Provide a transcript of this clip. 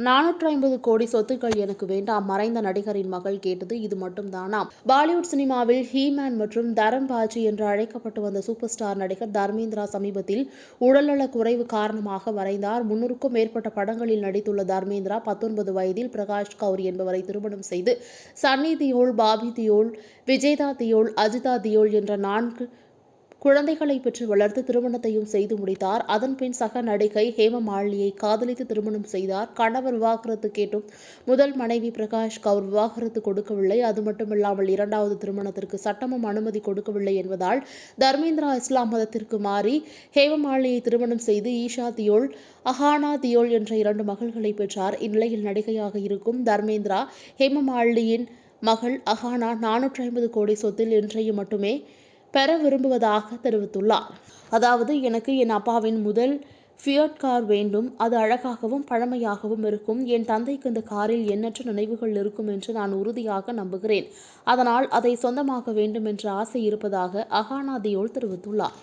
நானூற்று ஐம்பது கோடி சொத்துக்கள் எனக்கு வேண்டாம் மறைந்த நடிகரின் மகள் கேட்டது இது மட்டும்தானா? பாலிவுட் சினிமாவில் ஹீமேன் மற்றும் தரம் பாஜி என்று அழைக்கப்பட்டு வந்த சூப்பர் ஸ்டார் நடிகர் தர்மேந்திரா சமீபத்தில் உடல்நலக் குறைவு காரணமாக மறைந்தார். முன்னூறுக்கும் மேற்பட்ட படங்களில் நடித்துள்ள தர்மேந்திரா பத்தொன்பது வயதில் பிரகாஷ் கவுர் என்பவரை திருமணம் செய்து சன்னி தியோல் பாபி தியோல் விஜேதா தியோல் அஜிதா தியோல் என்ற நான்கு குழந்தைகளை பெற்று வளர்த்து திருமணத்தையும் செய்து முடித்தார். அதன்பின் சக நடிகை ஹேமமாலினியை காதலித்து திருமணம் செய்தார். கணவர் விவாகரத்து கேட்டும் முதல் மனைவி பிரகாஷ் கவுர் விவாகரத்து கொடுக்கவில்லை. அது மட்டுமில்லாமல் இரண்டாவது திருமணத்திற்கு சட்டமும் அனுமதி கொடுக்கவில்லை என்பதால் தர்மேந்திரா இஸ்லாம் மதத்திற்கு மாறி ஹேமமாலினியை திருமணம் செய்து ஈஷா தியோல் அஹானா தியோல் என்ற இரண்டு மகள்களை பெற்றார். இந்நிலையில் நடிகையாக இருக்கும் தர்மேந்திரா ஹேமமாலினியின் மகள் அஹானா நானூற்றி ஐம்பது கோடி சொத்தில் இன்றைய மட்டுமே பெற விரும்புவதாக தெரிவித்துள்ளார். அதாவது எனக்கு என் அப்பாவின் முதல் ஃபியட் கார் வேண்டும். அது அழகாகவும் பழமையாகவும் இருக்கும். என் தந்தைக்கு இந்த காரில் எண்ணற்ற நினைவுகள் இருக்கும் என்று நான் உறுதியாக நம்புகிறேன். அதனால் அதை சொந்தமாக்க வேண்டும் என்ற ஆசை இருப்பதாக அகானா தியோல் தெரிவித்துள்ளார்.